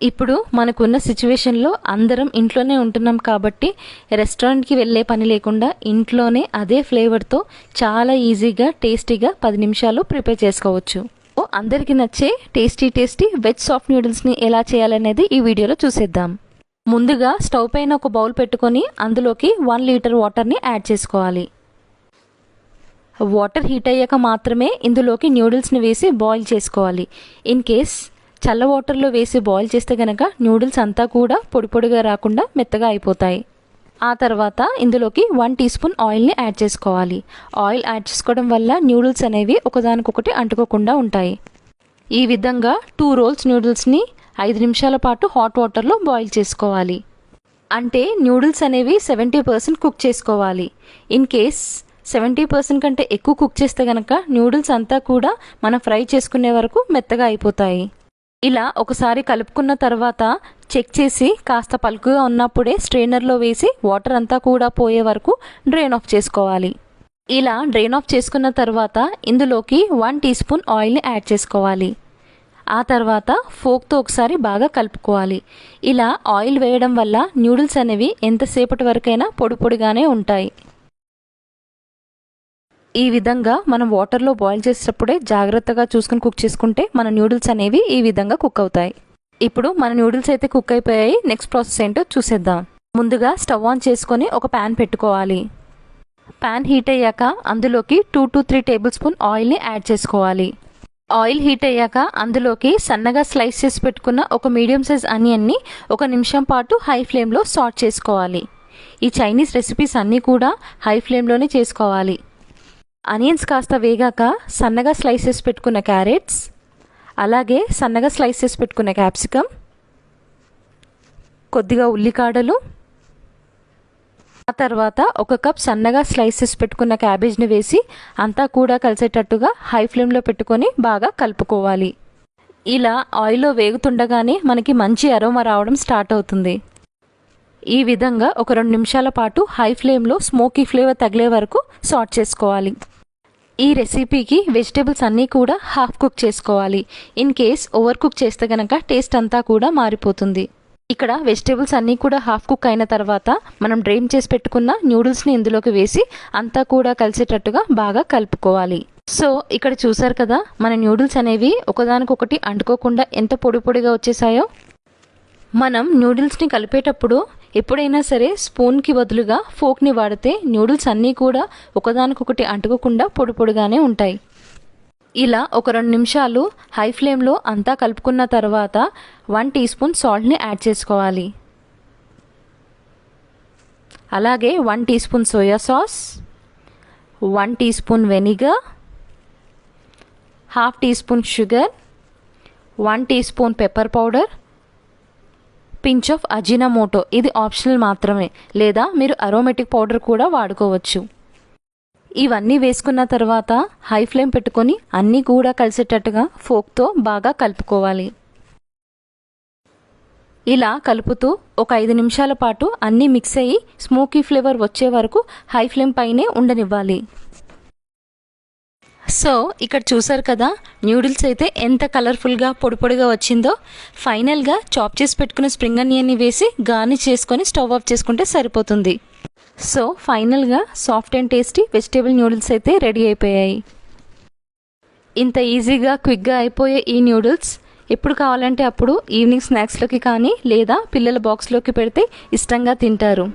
ఇప్పుడు మనకున్న సిచ్యువేషన్లో అందరం ఇంట్లోనే ఉంటున్నాం కాబట్టి రెస్టారెంట్కి వెళ్ళే పని లేకుండా ఇంట్లోనే అదే ఫ్లేవర్తో చాలా ఈజీగా టేస్టీగా పది నిమిషాలు ప్రిపేర్ చేసుకోవచ్చు. ఓ, అందరికీ నచ్చే టేస్టీ టేస్టీ వెజ్ సాఫ్ట్ నూడిల్స్ని ఎలా చేయాలనేది ఈ వీడియోలో చూసేద్దాం. ముందుగా స్టవ్ పైన ఒక బౌల్ పెట్టుకొని అందులోకి వన్ లీటర్ వాటర్ని యాడ్ చేసుకోవాలి. వాటర్ హీట్ అయ్యాక మాత్రమే ఇందులోకి న్యూడిల్స్ని వేసి బాయిల్ చేసుకోవాలి. ఇన్ కేస్ చల్ల వాటర్లో వేసి బాయిల్ చేస్తే కనుక నూడిల్స్ అంతా కూడా పొడి పొడిగా రాకుండా మెత్తగా అయిపోతాయి. ఆ తర్వాత ఇందులోకి వన్ టీ స్పూన్ ఆయిల్ని యాడ్ చేసుకోవాలి. ఆయిల్ యాడ్ చేసుకోవడం వల్ల న్యూడిల్స్ అనేవి ఒకదానికొకటి అంటుకోకుండా ఉంటాయి. ఈ విధంగా టూ రోల్స్ న్యూడిల్స్ని ఐదు నిమిషాల పాటు హాట్ వాటర్లో బాయిల్ చేసుకోవాలి. అంటే న్యూడిల్స్ అనేవి సెవెంటీ పర్సెంట్ కుక్ చేసుకోవాలి. ఇన్ కేస్ సెవెంటీ పర్సెంట్ కంటే ఎక్కువ కుక్ చేస్తే కనుక న్యూడిల్స్ అంతా కూడా మనం ఫ్రై చేసుకునే వరకు మెత్తగా అయిపోతాయి. ఇలా ఒకసారి కలుపుకున్న తర్వాత చెక్ చేసి కాస్త పలుకుగా ఉన్నప్పుడే స్ట్రైనర్లో వేసి వాటర్ అంతా కూడా పోయే వరకు డ్రైన్ ఆఫ్ చేసుకోవాలి. ఇలా డ్రైన్ ఆఫ్ చేసుకున్న తర్వాత ఇందులోకి వన్ టీ స్పూన్ ఆయిల్ని యాడ్ చేసుకోవాలి. ఆ తర్వాత ఫోక్తో ఒకసారి బాగా కలుపుకోవాలి. ఇలా ఆయిల్ వేయడం వల్ల న్యూడిల్స్ అనేవి ఎంతసేపటి వరకైనా పొడి పొడిగానే ఉంటాయి. ఈ విధంగా మనం వాటర్లో బాయిల్ చేసేటప్పుడే జాగ్రత్తగా చూసుకుని కుక్ చేసుకుంటే మన న్యూడిల్స్ అనేవి ఈ విధంగా కుక్ అవుతాయి. ఇప్పుడు మన న్యూడిల్స్ అయితే కుక్ అయిపోయాయి. నెక్స్ట్ ప్రాసెస్ ఏంటో చూసేద్దాం. ముందుగా స్టవ్ ఆన్ చేసుకొని ఒక ప్యాన్ పెట్టుకోవాలి. ప్యాన్ హీట్ అయ్యాక అందులోకి two to three tablespoon ఆయిల్ని యాడ్ చేసుకోవాలి. ఆయిల్ హీట్ అయ్యాక అందులోకి సన్నగా స్లైస్ చేసి పెట్టుకున్న ఒక మీడియం సైజ్ అనియన్ని ఒక నిమిషం పాటు హై ఫ్లేమ్లో సాట్ చేసుకోవాలి. ఈ చైనీస్ రెసిపీస్ అన్నీ కూడా హై ఫ్లేమ్లోనే చేసుకోవాలి. అనియన్స్ కాస్త వేగాక సన్నగా స్లైస్ పెట్టుకున్న క్యారెట్స్ అలాగే సన్నగా స్లైస్ చేసి పెట్టుకున్న క్యాప్సికమ్ కొద్దిగా ఉల్లికాడలు ఆ తర్వాత ఒక కప్ సన్నగా స్లైస్ పెట్టుకున్న క్యాబేజ్ని వేసి అంతా కూడా కలిసేటట్టుగా హై ఫ్లేమ్లో పెట్టుకొని బాగా కలుపుకోవాలి. ఇలా ఆయిల్లో వేగుతుండగానే మనకి మంచి అరోమా రావడం స్టార్ట్ అవుతుంది. ఈ విధంగా ఒక రెండు నిమిషాల పాటు హై ఫ్లేమ్లో స్మోకీ ఫ్లేవర్ తగిలే వరకు సాట్ చేసుకోవాలి. ఈ రెసిపీకి వెజిటేబుల్స్ అన్నీ కూడా హాఫ్ కుక్ చేసుకోవాలి. ఇన్ కేస్ ఓవర్ కుక్ చేస్తే గనక టేస్ట్ అంతా కూడా మారిపోతుంది. ఇక్కడ వెజిటేబుల్స్ అన్నీ కూడా హాఫ్ కుక్ అయిన తర్వాత మనం డ్రైన్ చేసి పెట్టుకున్న న్యూడిల్స్ని ఇందులోకి వేసి అంతా కూడా కలిసేటట్టుగా బాగా కలుపుకోవాలి. సో ఇక్కడ చూసారు కదా మన న్యూడిల్స్ అనేవి ఒకదానికొకటి అంటుకోకుండా ఎంత పొడి పొడిగా వచ్చేసాయో? మనం నూడిల్స్ని కలిపేటప్పుడు ఎప్పుడైనా సరే స్పూన్కి బదులుగా ఫోక్ని వాడితే న్యూడిల్స్ అన్నీ కూడా ఒకదానికొకటి అంటుకోకుండా పొడి పొడిగానే ఉంటాయి. ఇలా ఒక రెండు నిమిషాలు హై ఫ్లేమ్లో అంతా కలుపుకున్న తర్వాత వన్ టీ స్పూన్ సాల్ట్ని యాడ్ చేసుకోవాలి. అలాగే one teaspoon soya sauce one teaspoon vinegar half teaspoon sugar one teaspoon pepper powder pinch of Ajinomoto. ఇది ఆప్షనల్ మాత్రమే. లేదా మీరు అరోమెటిక్ పౌడర్ కూడా వాడుకోవచ్చు. ఇవన్నీ వేసుకున్న తర్వాత హై ఫ్లేమ్ పెట్టుకొని అన్నీ కూడా కలిసేటట్టుగా ఫోక్తో బాగా కలుపుకోవాలి. ఇలా కలుపుతూ ఒక ఐదు నిమిషాల పాటు అన్నీ మిక్స్ అయ్యి స్మోకీ ఫ్లేవర్ వచ్చే వరకు హై ఫ్లేమ్ పైనే ఉండనివ్వాలి. సో ఇక్కడ చూసారు కదా న్యూడిల్స్ అయితే ఎంత కలర్ఫుల్గా పొడి పొడిగా వచ్చిందో. ఫైనల్గా చాప్ చేసి పెట్టుకున్న స్ప్రింగ్ అనియన్ని వేసి గార్నిష్ చేసుకొని స్టవ్ ఆఫ్ చేసుకుంటే సరిపోతుంది. సో ఫైనల్గా soft and tasty vegetable noodles అయితే రెడీ అయిపోయాయి. ఇంత ఈజీగా క్విక్గా అయిపోయే ఈ న్యూడిల్స్ ఎప్పుడు కావాలంటే అప్పుడు ఈవినింగ్ స్నాక్స్లోకి కానీ లేదా పిల్లల బాక్స్లోకి పెడితే ఇష్టంగా తింటారు.